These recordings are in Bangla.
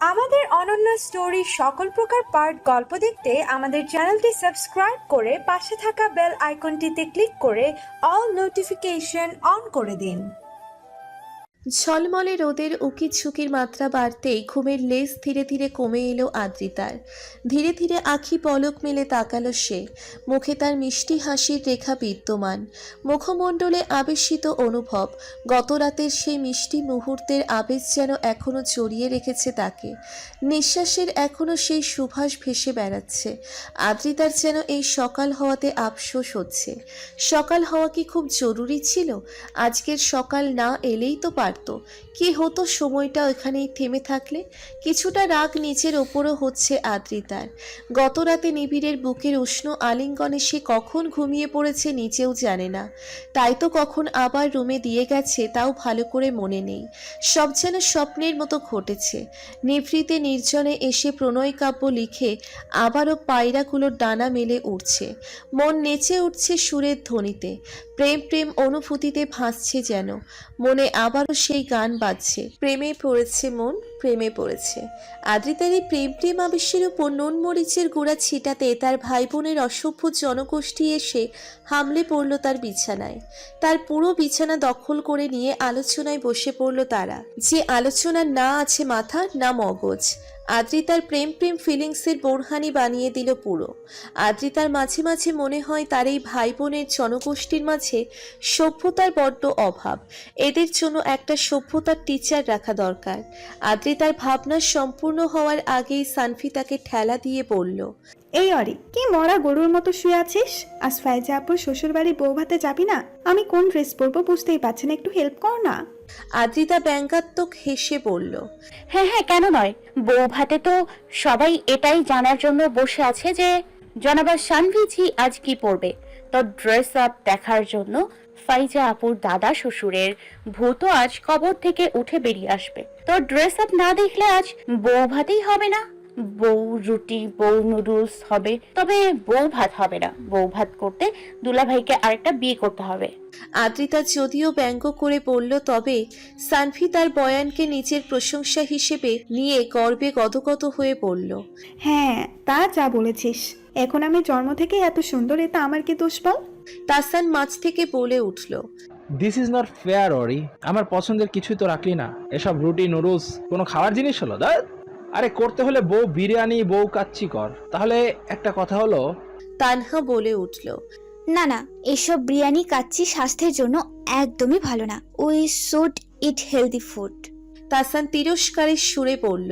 আমাদের অনন্য স্টোরি সকল প্রকার পার্ট গল্প দেখতে আমাদের চ্যানেলটি সাবস্ক্রাইব করে পাশে থাকা বেল আইকনটিতে ক্লিক করে অল নোটিফিকেশন অন করে দিন। ঝলমলে রোদের উকি ঝুঁকির মাত্রা বাড়তেই ঘুমের লেজ ধীরে ধীরে কমে এলো আদ্রিতার। ধীরে ধীরে আখি পলক মেলে তাকালো সে। মুখে তার মিষ্টি হাসির রেখা বিদ্যমান। মুখমণ্ডলে আবেশিত অনুভব। গত রাতের সেই মিষ্টি মুহূর্তের আবেশ যেন এখনও জড়িয়ে রেখেছে তাকে। নিঃশ্বাসের এখনও সেই সুভাষ ভেসে বেড়াচ্ছে। আদ্রিতার যেন এই সকাল হওয়াতে আফসোস হচ্ছে। সকাল হওয়া কি খুব জরুরি ছিল? আজকের সকাল না এলেই তো পারতো কি হতো সময়টা ওখানেই থেমে থাকলে? কিছুটা রাগ নিজের ওপরও হচ্ছে আদ্রিতার। গত রাতে নিবিড়ের বুকের উষ্ণ আলিঙ্গনে সে কখন ঘুমিয়ে পড়েছে নিচেও জানে না। তাই তো কখন আবার রুমে দিয়ে গেছে তাও ভালো করে মনে নেই। সব যেন স্বপ্নের মতো ঘটেছে। নিভৃতে নির্জনে এসে প্রণয় কাব্য লিখে আবারও পায়রাগুলোর ডানা মেলে উঠছে মন নেচে উঠছে সুরের ধ্বনিতে। প্রেম প্রেম অনুভূতিতে ভাসছে যেন। মনে আবারও সেই গান বাজছে। প্রেমে পড়েছে মন, প্রেমে পড়েছে। আদ্রিতার এই প্রেম প্রেম আবেশের উপর নুন মরিচের গোড়া ছিটাতে তার ভাই বোনের অসভ্য জনগোষ্ঠী এসে হামলে পড়ল তার বিছানায়। তার পুরো বিছানা দখল করে নিয়ে আলোচনায় বসে পড়ল তারা। যে আলোচনা না আছে মাথা, না মগজ। আদ্রিতার প্রেম প্রেম ফিলিংসের বোরহানি বানিয়ে দিল পুরো। আদ্রিতার মাঝে মাঝে মনে হয় তার এই ভাই বোনের জনগোষ্ঠীর মাঝে সভ্যতার বড্ড অভাব। এদের জন্য একটা সভ্যতার টিচার রাখা দরকার। আদ্রিতার ভাবনা সম্পূর্ণ হওয়ার আগেই সানফি তাকে ঠেলা দিয়ে বলল এই অরি কি মরা গরুর মতো শুয়ে আছিস? আজ ফাইজা আপুর শ্বশুর বাড়ি বউ ভাতে যাবি না? আমি কোন ড্রেস পরবো বুঝতেই পারছি না একটু হেল্প কর না। আদ্রিতা ব্যঙ্গাত্মক হেসে বলল হ্যাঁ হ্যাঁ কেন নয়? বউ ভাতে তো সবাই এটাই জানার জন্য বসে আছে যে জনাবা সানভিজি আজ কি পরবে? তো ড্রেস আপ দেখার জন্য ফাইজা আপুর দাদা শ্বশুরের ভূত আজ কবর থেকে উঠে বেরিয়ে আসবে। তো ড্রেস আপ না দেখলে আজ বউ ভাতেই হবে না? বউ রুটি বউ নুডলস হবে। তবে বউ ভাত হবে না। বউ ভাত করতে দুলাভাইকে আরেকটা বিয়ে করতে হবে। আদ্রিতা যদিও ব্যঙ্গ করে বলল তবে সানফি তার বয়ানকে নিজের প্রশংসা হিসেবে নিয়ে গর্বে গদগদ হয়ে পড়ল হ্যাঁ তা যা বলেছিস। এখন আমি জন্ম থেকে এত সুন্দর এটা আমার কি দোষ বল? তাসান মাছ থেকে বলে উঠল this is not fair Ori আমার পছন্দের কিছুই তো রাখলি না। এসব রুটি নুডলস কোনো খাওয়ার জিনিস হলো? দা আরে করতে হলে বউ বিরিয়ানি বউ কাচ্চি কর। তাহলে একটা কথা হলো তানহা বলে উঠল না না এসব বিরিয়ানি কাচ্চি স্বাস্থ্যের জন্য একদমই ভালো না। We should eat healthy food. Tasan তিরস্কারের সুরে বলল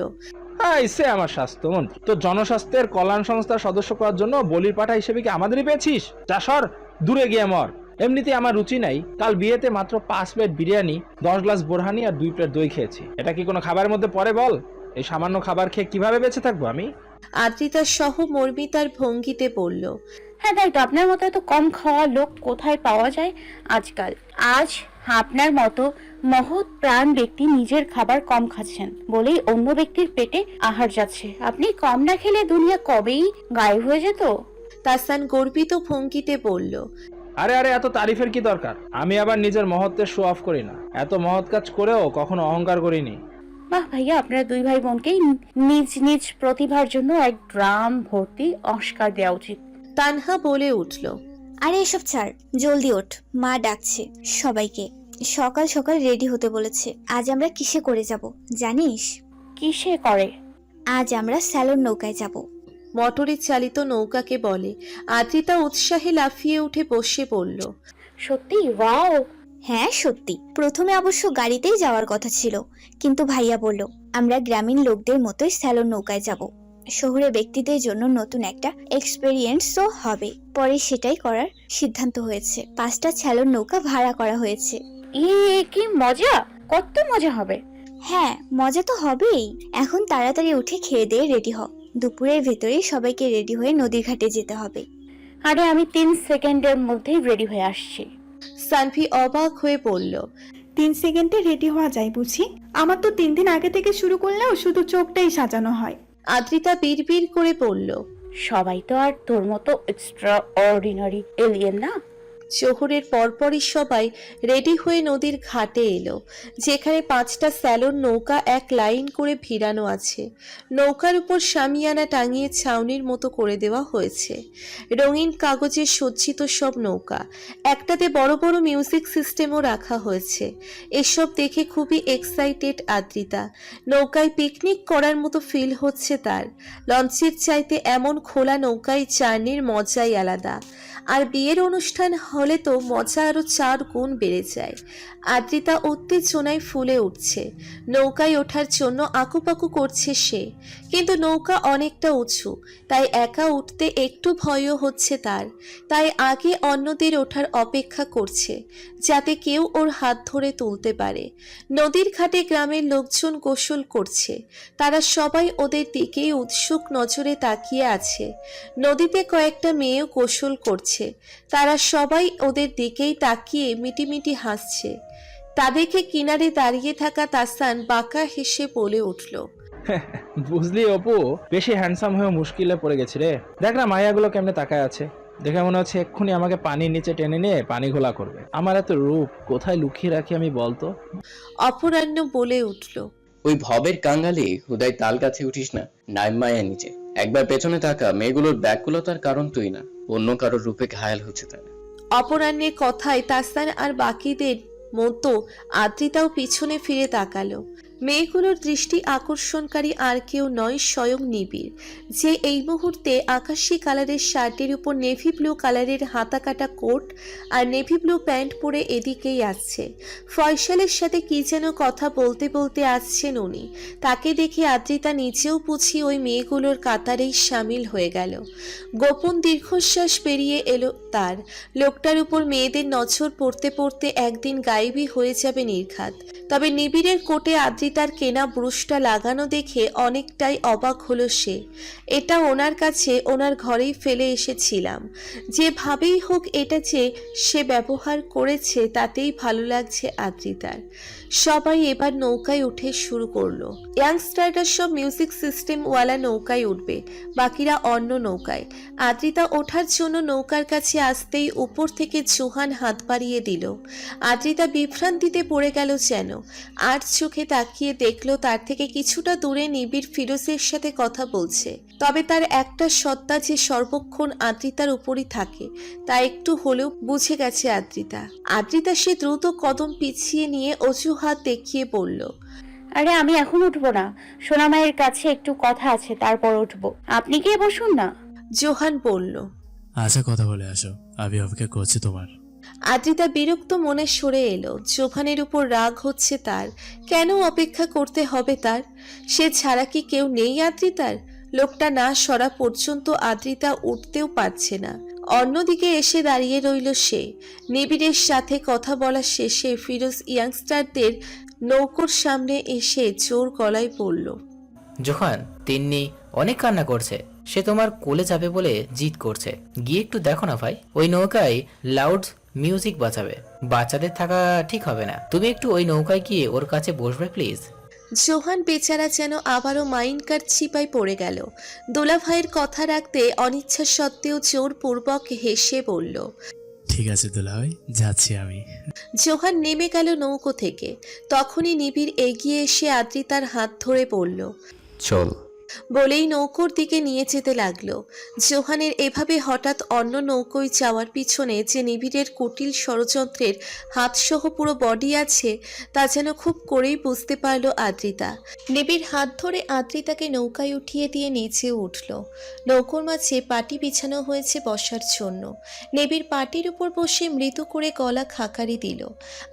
হ্যাঁ সে আমার স্বাস্থ্য তো জনস্বাস্থ্যের কল্যাণ সংস্থার সদস্য করার জন্য বলির পাঠা হিসেবে কি আমাদেরই পেয়েছিস? যা সর দূরে গিয়ে মর। এমনিতে আমার রুচি নাই। কাল বিয়েতে মাত্র পাঁচ প্লেট বিরিয়ানি দশ গ্লাস বোরহানি আর দুই প্লেট দই খেয়েছি। এটা কি কোনো খাবারের মধ্যে পড়ে বল? এই সামান্য খাবার খেয়ে কীভাবে বেঁচে থাকব আমি? আদ্রিতা সহ মর্মিতার ভঙ্গিতে বলল হ্যাঁ তাই তো আপনার মতো এত কম খাওয়া লোক কোথায় পাওয়া যায়? আজকাল আজ আপনার মতো মহৎ প্রাণ ব্যক্তি নিজের খাবার কম খাচ্ছেন বলেই অন্য ব্যক্তির পেটে আহার যাচ্ছে। আপনি কম না খেলে দুনিয়া কবেই গায়েব হয়ে যেত? তাসান গর্বিত ভঙ্গিতে বলল আরে আরে এত তারিফের কি দরকার? আমি আবার নিজের মহত্বের শো অফ করি না। এত মহৎ কাজ করেও কখনো অহংকার করিনি। বাহ ভাইয়া আপনার দুই ভাই বোনকেই নিজ নিজ প্রতিভার জন্য এক ড্রাম ভর্তি অস্কার দেওয়া উচিত। তানহা বলে উঠল আরে এসব ছাড় জলদি ওঠ মা ডাকছে সবাইকে। সকাল সকাল রেডি হতে বলেছে আজ আমরা কিসে করে যাব জানিস? কিসে করে? আজ আমরা স্যালন নৌকায় যাব। মোটরে চালিত নৌকাকে বলে আদ্রিতা উৎসাহে লাফিয়ে উঠে বসে পড়ল। সত্যি? ওয়াও! হ্যাঁ সত্যি। প্রথমে অবশ্য গাড়িতেই যাওয়ার কথা ছিল। কিন্তু ভাইয়া বলল আমরা গ্রামীণ লোকদের মতোই স্যালন নৌকায় যাব। শহুরে ব্যক্তিদের জন্য নতুন একটা এক্সপেরিয়েন্সও হবে। পরে সেটাই করার সিদ্ধান্ত হয়েছে। পাঁচটা স্যালন নৌকা ভাড়া করা হয়েছে। এ কি মজা! কত মজা হবে! হ্যাঁ মজা তো হবেই। এখন তাড়াতাড়ি উঠে খেয়ে দিয়ে রেডি হ। দুপুরের ভেতরেই সবাইকে রেডি হয়ে নদীর ঘাটে যেতে হবে। আরে আমি তিন সেকেন্ডের মধ্যেই রেডি হয়ে আসছি। সানভি অবাক হয়ে পড়ল তিন সেকেন্ডে রেডি হওয়া যায় বুঝি? আমার তো তিন দিন আগে থেকে শুরু করলেও শুধু চোখটাই সাজানো হয়। আদ্রিতা বিড়বিড় করে পড়ল সবাই তো আর তোর মতো এক্সট্রা অর্ডিনারি এলিয়েন না? শহরের পরপরই সবাই রেডি হয়ে নদীর ঘাটে এলো, যেখানে পাঁচটা স্যালোর নৌকা এক লাইন করে ভিড়ানো আছে। নৌকার উপর শামিয়ানা টাঙিয়ে ছাউনির মতো করে দেওয়া হয়েছে। রঙিন কাগজে সজ্জিত সব নৌকা, একটাতে বড় বড় মিউজিক সিস্টেমও রাখা হয়েছে। এসব দেখে খুবই এক্সাইটেড আদ্রিতা। নৌকায় পিকনিক করার মতো ফিল হচ্ছে তার। লঞ্চের চাইতে এমন খোলা নৌকায় জার্নির মজাই আলাদা। আর বিয়ের অনুষ্ঠান হলে তো মজা আরও চার গুণ বেড়ে যায়। আদ্রিতা উত্তেজনায় ফুলে উঠছে। নৌকায় ওঠার জন্য আকুপাকু করছে সে। কিন্তু নৌকা অনেকটা উঁচু, তাই একা উঠতে একটু ভয়ও হচ্ছে তার। তাই আগে অন্যদের ওঠার অপেক্ষা করছে, যাতে কেউ ওর হাত ধরে তুলতে পারে। নদীর ঘাটে গ্রামের লোকজন গোসল করছে। তারা সবাই ওদের দিকেই উৎসুক নজরে তাকিয়ে আছে। নদীতে কয়েকটা মেয়েও গোসল করছে। তারা সবাই ওদের দিকেই তাকিয়ে মিটিমিটি হাসছে। তাদেরকে কিনারে দাঁড়িয়ে থাকা তাসান বাঁকা হেসে বলে উঠল বুঝলি অপু বেশি হ্যান্ডসাম হয়ে মুশকিলে পড়ে গেছি রে। দেখ না মায়াগুলো কেমনে তাকায় আছে। দেখে মনে হচ্ছে এক্ষুনি আমাকে পানির নিচে টেনে নিয়ে পানি ঘোলা করবে। আমার এত রূপ কোথায় লুকিয়ে রাখি আমি বলতো? অপরাহ্ন বলে উঠল ওই ভবের কাঙ্গালি হুদাই তাল গাছে উঠিস না নাইম মায়া নিচে। একবার পেছনে তাকা মেয়েগুলোর ব্যাকুলতার কারণ তুই না। অন্য কারোর রূপে ঘায়াল হচ্ছে তারা। অপরাহ্নের কথায় তাসান আর বাকিদের মতো আদ্রিতাও পিছনে ফিরে তাকালো। মেয়েগুলোর দৃষ্টি আকর্ষণকারী আর কেউ নয় স্বয়ং নিবিড়। যে এই মুহূর্তে আকাশি কালারের শার্টের উপর নেভি ব্লু কালারের হাতা কাটা কোট আর নেভি ব্লু প্যান্ট পরে এদিকেই আসছে ফয়সালের সাথে কি যেন কথা বলতে বলতে আসছেন উনি। তাকে দেখে আদ্রিতা নিজেও বুঝি ওই মেয়েগুলোর কাতারেই সামিল হয়ে গেল। গোপন দীর্ঘশ্বাস পেরিয়ে এলো তার। লোকটার উপর মেয়েদের নজর পড়তে পড়তে একদিন গায়েবী হয়ে যাবে নির্ঘাত। তবে নিবিড়ের কোটে আদ্রিতার কেনা ব্রুশটা লাগানো দেখে অনেকটাই অবাক হলো সে। এটা ওনার কাছে ওনার ঘরেই ফেলে এসেছিলাম। যেভাবেই হোক এটা যে সে ব্যবহার করেছে তাতেই ভালো লাগছে আদ্রিতার। সবাই এবার নৌকায় উঠে শুরু করল। ইয়াংস্টাররা সব মিউজিক সিস্টেম ওয়ালা নৌকায় উঠবে, বাকিরা অন্য নৌকায়। আদ্রিতা ওঠার জন্য নৌকার কাছে আসতেই উপর থেকে জোহান হাত বাড়িয়ে দিল। আদ্রিতা বিভ্রান্তিতে পড়ে গেল যেন। আর চোখে তাকিয়ে দেখল তার থেকে কিছুটা দূরে নিবিড় ফিরোজের সাথে কথা বলছে। তবে তার একটা সত্তা যে সর্বক্ষণ আদ্রিতার উপরই থাকে, তা একটু হলেও বুঝে গেছে আদ্রিতা। আদ্রিতা সে দ্রুত কদম পিছিয়ে নিয়ে অজুহাত দেখিয়ে বলল আরে আমি এখন উঠবো না। সোনামায়ের কাছে একটু কথা আছে তারপর উঠবো। আপনি গিয়ে বসুন না। জোহান বলল আচ্ছা কথা বলে আসো। আমি অপেক্ষা করছি তোমার। আদ্রিতা বিরক্ত মনে সরে এলো। জোহানের উপর রাগ হচ্ছে তার। কেন অপেক্ষা করতে হবে তার? সে ছাড়া কি কেউ নেই আদ্রিতার? লোকটা না সরা পর্যন্ত আদ্রিতা উঠতেও পারছে না। অন্যদিকে এসে দাঁড়িয়ে রইল সে। নিবিড়ের সাথে কথা বলা শেষে ফিরোজ ইয়াংস্টারদের নৌকোর সামনে এসে জোর গলায় পড়ল জোহান, তিন্নি অনেক কান্না করছে। সে তোমার কোলে যাবে বলে জিদ করছে। গিয়ে একটু দেখো না ভাই। ওই নৌকায় লাউড মিউজিক বাজাবে। বাচ্চাদের থাকা ঠিক হবে না। তুমি একটু ওই নৌকায় গিয়ে ওর কাছে বসবে, প্লিজ। জোহান বেচারা যেন আবারও মাইনকার কার্ড চিপায় পড়ে গেল। দোলা ভাইয়ের কথা রাখতে অনিচ্ছা সত্ত্বেও জোরপূর্বক হেসে বলল ঠিক আছে দুলাভাই যাচ্ছি আমি। জোহান নেমে গেল নৌকো থেকে। তখনই নিবিড় এগিয়ে এসে আদ্রিতার হাত ধরে বলল চল। বলেই নৌকোর দিকে নিয়ে যেতে লাগল। জোহানের এভাবে হঠাৎ অন্য নৌকোয় যাওয়ার পিছনে যে নিবিড়ের কুটিল ষড়যন্ত্রের হাতসহ পুরো বডি আছে, তা যেন খুব করেই বুঝতে পারল আদ্রিতা। নিবিড় হাত ধরে আদ্রিতাকে নৌকায় উঠিয়ে দিয়ে নিচে উঠল। নৌকোর মাঝে পাটি বিছানো হয়েছে বসার জন্য। নিবিড় পাটির উপর বসে মৃদু করে গলা খাকারি দিল।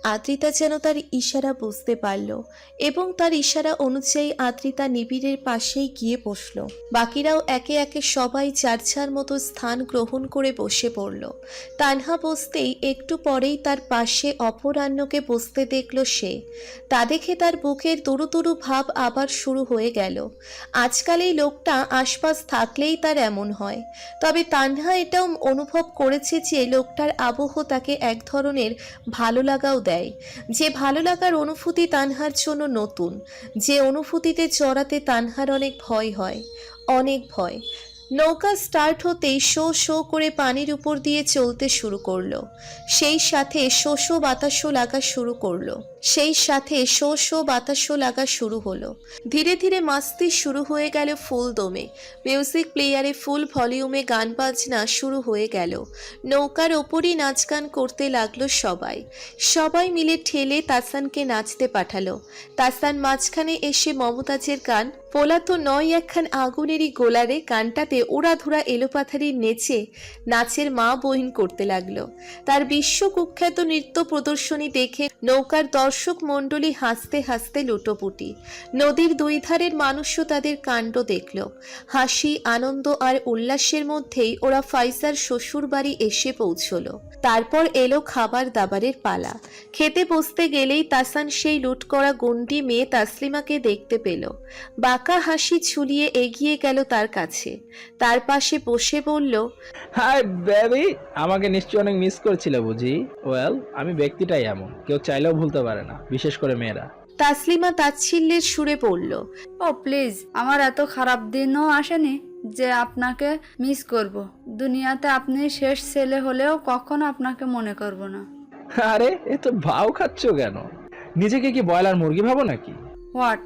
আদ্রিতা যেন তার ইশারা বুঝতে পারল এবং তার ইশারা অনুযায়ী আদ্রিতা নিবিড়ের পাশেই গিয়ে বসল। বাকিরাও একে একে সবাই যার যার মতো স্থান গ্রহণ করে বসে পড়ল। তানহা বসতেই একটু পরেই তার পাশে অপরাহ্নকে বসতে দেখল সে। তা দেখে তার বুকের তরু তরু ভাব আবার শুরু হয়ে গেল। আজকাল এই লোকটা আশপাশ থাকলেই তার এমন হয়। তবে তানহা এটাও অনুভব করেছে যে লোকটার আবহ তাকে এক ধরনের ভালো লাগাও দেয়। যে ভালো লাগার অনুভূতি তানহার জন্য নতুন। যে অনুভূতিতে চড়াতে তানহার অনেক ভয় হয়, অনেক ভয়। নৌকা স্টার্ট হতেই শো শো করে পানির উপর দিয়ে চলতে শুরু করল। সেই সাথে শো শো বাতাসও লাগা শুরু করল। সেই সাথে শো শো বাতাসও লাগা শুরু হলো। ধীরে ধীরে মাস্তি শুরু হয়ে গেল ফুল দমে। মিউজিক প্লেয়ারে ফুল ভলিউমে গান বাজনা শুরু হয়ে গেল। নৌকার ওপরই নাচ গান করতে লাগল সবাই। সবাই মিলে ঠেলে তাসানকে নাচতে পাঠালো। তাসান মাঝখানে এসে মমতাজের গান, পোলা তো নয় একখান আগুনেরই গোলারে, গানটাতে ওড়াধুরা এলোপাথারি নেচে নাচের মা বহিন করতে লাগল। তার বিশ্ব কুখ্যাত নৃত্য প্রদর্শনী দেখে নৌকার দর্শক মণ্ডলী হাসতে হাসতে লুটোপুটি। নদীর দুই ধারের মানুষও তাদের কাণ্ড দেখল। হাসি, আনন্দ আর উল্লাসের মধ্যেই ওরা ফাইজার শ্বশুর বাড়ি এসে পৌঁছলো। তারপর এলো খাবার দাবারের পালা। খেতে বসতে গেলেই তাসান সেই লুট করা গন্ডি মেয়ে তাসলিমাকে দেখতে পেল। বাঁকা হাসি ছুলিয়ে এগিয়ে গেল তার কাছে। তার পাশে বসে বলল, হাই বেবি আমাকে নিশ্চয়ই অনেক মিস করছিলে বুঝি। ওয়েল আমি ব্যক্তিটাই এমন। কেউ চাইলেও ভুলতে পারে না বিশেষ করে মেয়েরা। তাসলিমা তাচ্ছিল্যের সুরে পড়ল ও প্লিজ আমার এত খারাপ দিনও আসেনি যে আপনাকে মিস করব। দুনিয়াতে আপনি শেষ ছেলে হলেও কখনো আপনাকে মনে করব না। আরে এ তো ভাও খাচ্ছ কেন? নিজেকে কি ব্রয়লার মুরগি ভাবো নাকি? হোয়াট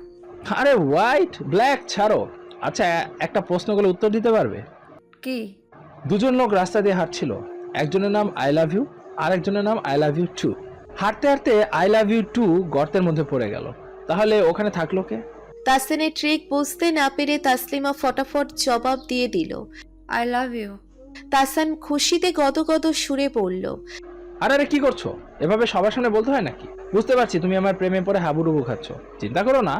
আরে হোয়াইট ব্ল্যাক ছাড়ো। আচ্ছা একটা প্রশ্ন করলে উত্তর দিতে পারবে? কি? দুজন লোক রাস্তা দিয়ে হাঁটছিল। একজনের নাম আই লাভ ইউ আর একজনের নাম আই লাভ ইউ টু হাঁটতে হাঁটতে আই লাভ ইউ টু গর্তের মধ্যে পড়ে গেল। তাহলে ওখানে থাকল কে? তাসিনের ট্রিক বুঝতে না পেরে তাসলিমা ফটাফট জবাব দিয়ে দিল আই লাভ ইউ তাসান খুশিতে গদগদ সুরে পড়ল আরে আরে কি করছ? এভাবে সবার সামনে বলতে হয় নাকি? বুঝতে পারছি তুমি আমার প্রেমে পড়ে হাবুডুবু খাচ্ছ। চিন্তা করো না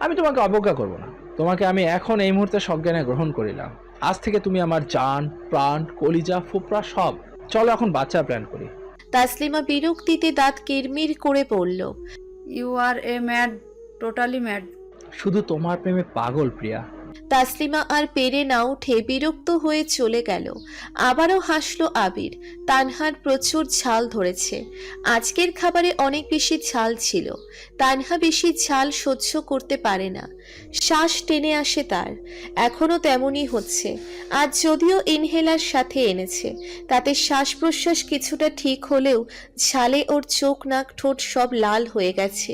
আমি তোমাকে অবজ্ঞা করব না। তোমাকে আমি এখন এই মুহূর্তে সজ্ঞানে গ্রহণ করিলাম। আজ থেকে তুমি আমার জান প্রাণ কলিজা ফুপড়া সব। চলো এখন বাচ্চা প্ল্যান করি। তাসলিমা বিরক্তিতে দাঁত কিরমির করে পড়ল you are a mad totally mad শুধু তোমার প্রেমে পাগল প্রিয়া। তাসলিমা আর পেরে না উঠে বিরক্ত হয়ে চলে গেল। আবারও হাসলো আবির। তানহার প্রচুর ঝাল ধরেছে। আজকের খাবারে অনেক বেশি ঝাল ছিল। তানহা বেশি ঝাল সহ্য করতে পারে না। শ্বাস টেনে আসে তার। এখনও তেমনই হচ্ছে। আজ যদিও ইনহেলার সাথে এনেছে, তাতে শ্বাস প্রশ্বাস কিছুটা ঠিক হলেও ঝালে ওর চোখ, নাক, ঠোঁট সব লাল হয়ে গেছে।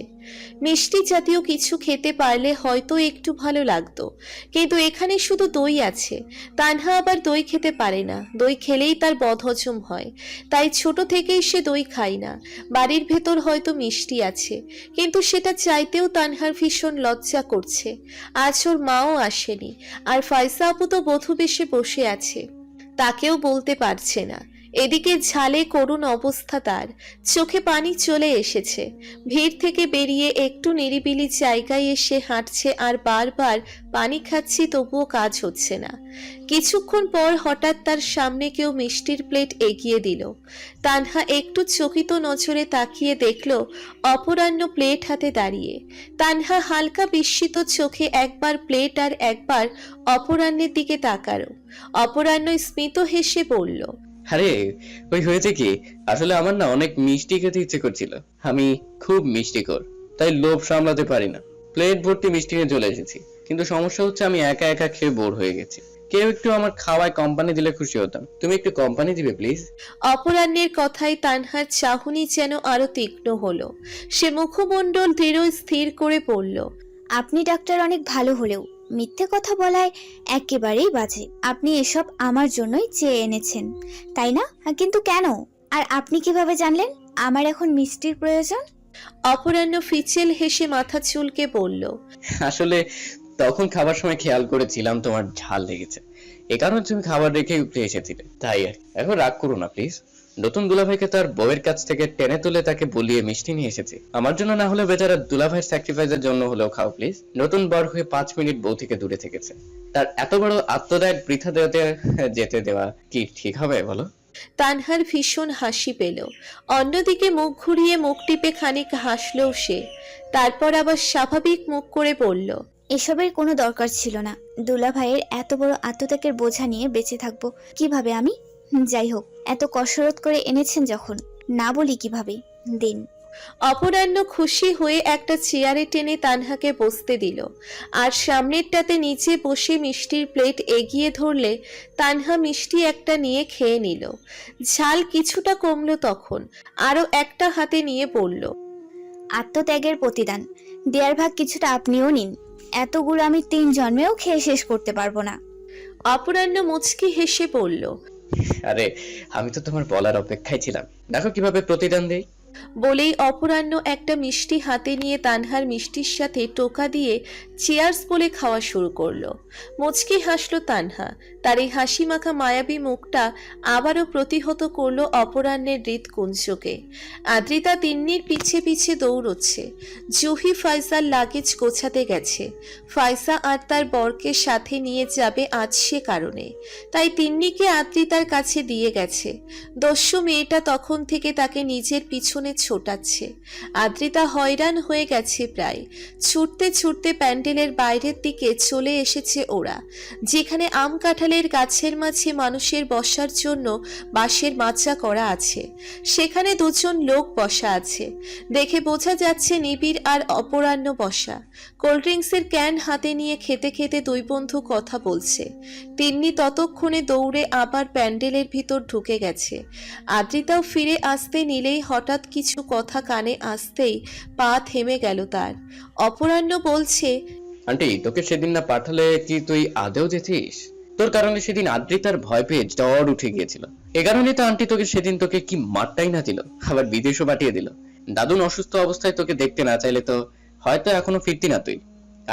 মিষ্টি জাতীয় কিছু খেতে পারলে হয়তো একটু ভালো লাগতো, কিন্তু এখানে শুধু দই আছে। তানহা আবার দই খেতে পারে না, দই খেলেই তার বদহজম হয়। তাই ছোট থেকেই সে দই খায় না, বাড়ির ভেতর হয়তো মিষ্টি আছে, কিন্তু সেটা চাইতেও তানহার ভীষণ লজ্জা করছে। আজ ওর মাও আসেনি। আর ফয়সা আপু তো বধূ বেশে বসে আছে। তাকেও বলতে পারছে না। এদিকে ঝালে করুণ অবস্থা তার। চোখে পানি চলে এসেছে। ভিড় থেকে বেরিয়ে একটু নিরিবিলি জায়গায় এসে হাঁটছে আর বারবার পানি খাচ্ছি তবুও কাজ হচ্ছে না। কিছুক্ষণ পর হঠাৎ তার সামনে কেউ মিষ্টির প্লেট এগিয়ে দিল। তানহা একটু চকিত নজরে তাকিয়ে দেখল অপরাহ্ন প্লেট হাতে দাঁড়িয়ে। তানহা হালকা বিস্মিত চোখে একবার প্লেট আর একবার অপরাহ্নের দিকে তাকালো। অপরাহ্ন স্মিত হেসে বলল আরে ওই হয়েছে কি? আসলে আমার না অনেক মিষ্টি খেতে ইচ্ছে করছিল। আমি খুব মিষ্টিকর তাই লোভ সামলাতে পারি না। প্লেট ভর্তি মিষ্টি নিয়ে চলে এসেছি। কিন্তু সমস্যা হচ্ছে আমি একা একা খেয়ে বোর হয়ে গেছি। কেউ একটু আমার খাওয়ায় কোম্পানি দিলে খুশি হতাম। তুমি একটু কোম্পানি দিবে প্লিজ অপরাহ্নের কথায় তানহার চাহনি যেন আরও তীক্ষ্ণ হলো। সে মুখমণ্ডল দৃঢ় স্থির করে পড়ল আপনি ডাক্তার অনেক ভালো হলেও মিথ্যে কথা বলায় একেবারেই বাজে। আপনি এসব আমার জন্যই চেয়ে এনেছেন তাই না? কিন্তু কেন? আর আপনি কীভাবে জানলেন? আমার এখন মিষ্টির প্রয়োজন? অপরাহ্ন ফিচেল হেসে মাথা চুলকে বলল আসলে তখন খাবার সময় খেয়াল করেছিলাম তোমার ঝাল লেগেছে। এ কারণে তুমি খাবার রেখে উঠে এসেছিলে তাই আর কি। এখন রাগ করো না প্লিজ নতুন দুলাভাইকে তার বউয়ের কাছ থেকে টেনে তুলে তাকে বলিয়ে মিষ্টি নিয়ে এসেছি। আমার জন্য না হলে বেচারা দুলাভাইয়ের স্যাক্রিফাইসের জন্য হলেও খাও প্লিজ নতুন বর হয়ে পাঁচ মিনিট বউ থেকে দূরে থেকেছে। তার এত বড় আত্মত্যাগ বৃথা দেওয়াতে যেতে দেওয়া কি ঠিক হবে বলো? তানহার ভীষণ হাসি পেল। অন্যদিকে মুখ ঘুরিয়ে মুখ টিপে খানিক হাসলেও সে। তারপর আবার স্বাভাবিক মুখ করে বলল এসবের কোনো দরকার ছিল না। দুলা ভাইয়ের এত বড় আত্মত্যাগের বোঝা নিয়ে বেঁচে থাকব। কীভাবে আমি? যাই হোক এত কসরত করে এনেছেন যখন না বলি কীভাবে? দিন। অপরাহ্ন খুশি হয়ে একটা চেয়ারে টেনে তানহাকে বসতে দিল। আর সামনেরটাতে নিচে বসে মিষ্টির প্লেট এগিয়ে ধরলে তানহা মিষ্টি একটা নিয়ে খেয়ে নিল। ঝাল কিছুটা কমলো তখন আরও একটা হাতে নিয়ে বলল আত্মত্যাগের প্রতিদান দেয়ার ভাগ কিছুটা আপনিও নিন। এতগুলো আমি তিন জন্মেও খেয়ে শেষ করতে পারব না। অপরাহ্ন মুচকি হেসে বলল আরে আমি তো তোমার বলার অপেক্ষায় ছিলাম। দেখো কীভাবে প্রতিদান দেই। বলেই অপরাহ্ন একটা মিষ্টি হাতে নিয়ে তানহার মিষ্টির সাথে টোকা দিয়ে চেয়ার্স বলে খাওয়া শুরু করল। মুচকি হাসলো তানহা। তার এই হাসি মাখা মায়াবী মুখটা আবারও প্রতিহত করল অপরাহ্নের হৃৎকুঞ্জকে। আদ্রিতা তিন্নির পিছে পিছে দৌড়চ্ছে। জুহি ফাইসার লাগেজ গোছাতে গেছে। ফাইসা আর তার বরকে সাথে নিয়ে যাবে আজ সে কারণে। তাই তিন্নিকে আদ্রিতার কাছে দিয়ে গেছে। দস্যু মেয়েটা তখন থেকে তাকে নিজের পিছনে ছোটাচ্ছে। আদ্রিতা হয়রান হয়ে গেছে প্রায়। ছুটতে ছুটতে প্যান্ডেলের বাইরের দিকে চলে এসেছে ওরা। যেখানে আম কাঁঠালের গাছের মাঝে মানুষের বসার জন্য বাঁশের মাচা করা আছে। সেখানে দুজন লোক বসা আছে। দেখে বোঝা যাচ্ছে নিবিড় আর অপরাহ্ন বসা। কোল্ড ড্রিঙ্কসের ক্যান হাতে নিয়ে খেতে খেতে দুই বন্ধু কথা বলছে। তিন্নি ততক্ষণে দৌড়ে আবার প্যান্ডেলের ভিতর ঢুকে গেছে। আদ্রিতাও ফিরে আসতে নিলেই হঠাৎ কিছু কথা কানে আসতেই পা থেমে গেল তার। অপরাহ্ন বলছে, আন্টি, তোকে সেদিন না পাঠালে কি তুই আদেও যেতিস? তোর কারণে সেদিন আদ্রিতার ভয় পেয়ে জ্বর উঠে গিয়েছিল। এ কারণে তো আন্টি তোকে সেদিন তোকে কি মারটাই না দিল, আবার বিদেশও পাঠিয়ে দিল। দাদুন অসুস্থ অবস্থায় তোকে দেখতে না চাইলে তো হয়তো এখনও ফিরতি না তুই।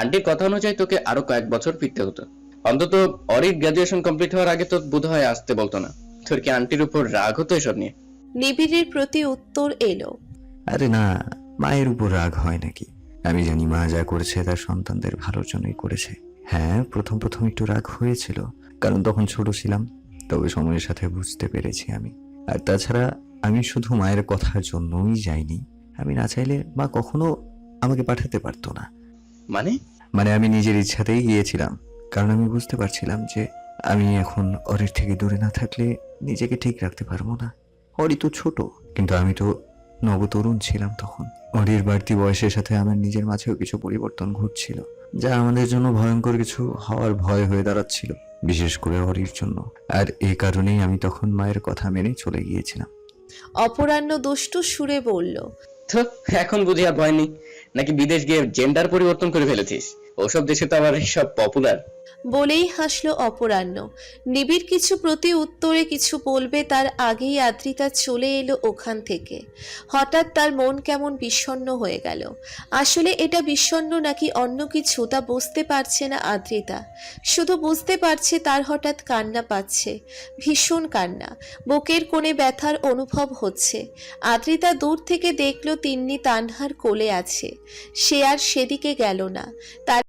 আন্টির কথা অনুযায়ী তোকে আরও কয়েক বছর ফিরতে হতো। অন্তত অরির গ্রাজুয়েশন কমপ্লিট হওয়ার আগে তো বোধ হয় আসতে বলতো না। তোর কি আন্টির উপর রাগ হতো এসব নিয়ে? নিবিড়ের প্রতি উত্তর এলো। আরে না মায়ের উপর রাগ হয় নাকি? আমি জানি মা যা করেছে তার সন্তানদের ভালোর জন্যই করেছে। হ্যাঁ প্রথম প্রথম একটু রাগ হয়েছিল কারণ তখন ছোট ছিলাম তবে সময়ের সাথে বুঝতে পেরেছি আমি। আর তাছাড়া আমি শুধু মায়ের কথার জন্যই যাইনি আমি না চাইলে মা কখনো আমাকে পাঠাতে পারতো না। মানে? মানে আমি নিজের ইচ্ছাতেই গিয়েছিলাম কারণ আমি বুঝতে পারছিলাম যে আমি এখন অরের থেকে দূরে না থাকলে নিজেকে ঠিক রাখতে পারব না। অরি তো ছোট কিন্তু আমি তো নবতরুণ ছিলাম তখন। অরির বাড়তি বয়সের সাথে আমার নিজের মাঝেও কিছু পরিবর্তন ঘটছিল যা আমাদের জন্য ভয়ঙ্কর কিছু হওয়ার ভয় হয়ে দাঁড়াচ্ছিল বিশেষ করে অরির জন্য। আর এই কারণেই আমি তখন মায়ের কথা মেনে চলে গিয়েছিলাম। অপরাহ্ন দুষ্টু সুরে বলল তো এখন বুঝি আর ভয় নেই নাকি বিদেশ গিয়ে জেন্ডার পরিবর্তন করে ফেলেছিস? ওসব দেশে তো আবার সব পপুলার বলেই হাসলো অপরাহ্ন। নিবিড় কিছু প্রতি উত্তরে কিছু বলবে তার আগেই আদ্রিতা চলে এলো ওখান থেকে। হঠাৎ তার মন কেমন বিষণ্ণ হয়ে গেল। আসলে এটা বিষণ্ণ নাকি অন্য কিছু তা বুঝতে পারছে না আদ্রিতা। শুধু বুঝতে পারছে তার হঠাৎ কান্না পাচ্ছে। ভীষণ কান্না। বুকের কোণে ব্যথার অনুভব হচ্ছে। আদ্রিতা দূর থেকে দেখল তিন্নি তানহার কোলে আছে। সে আর সেদিকে গেল না। তার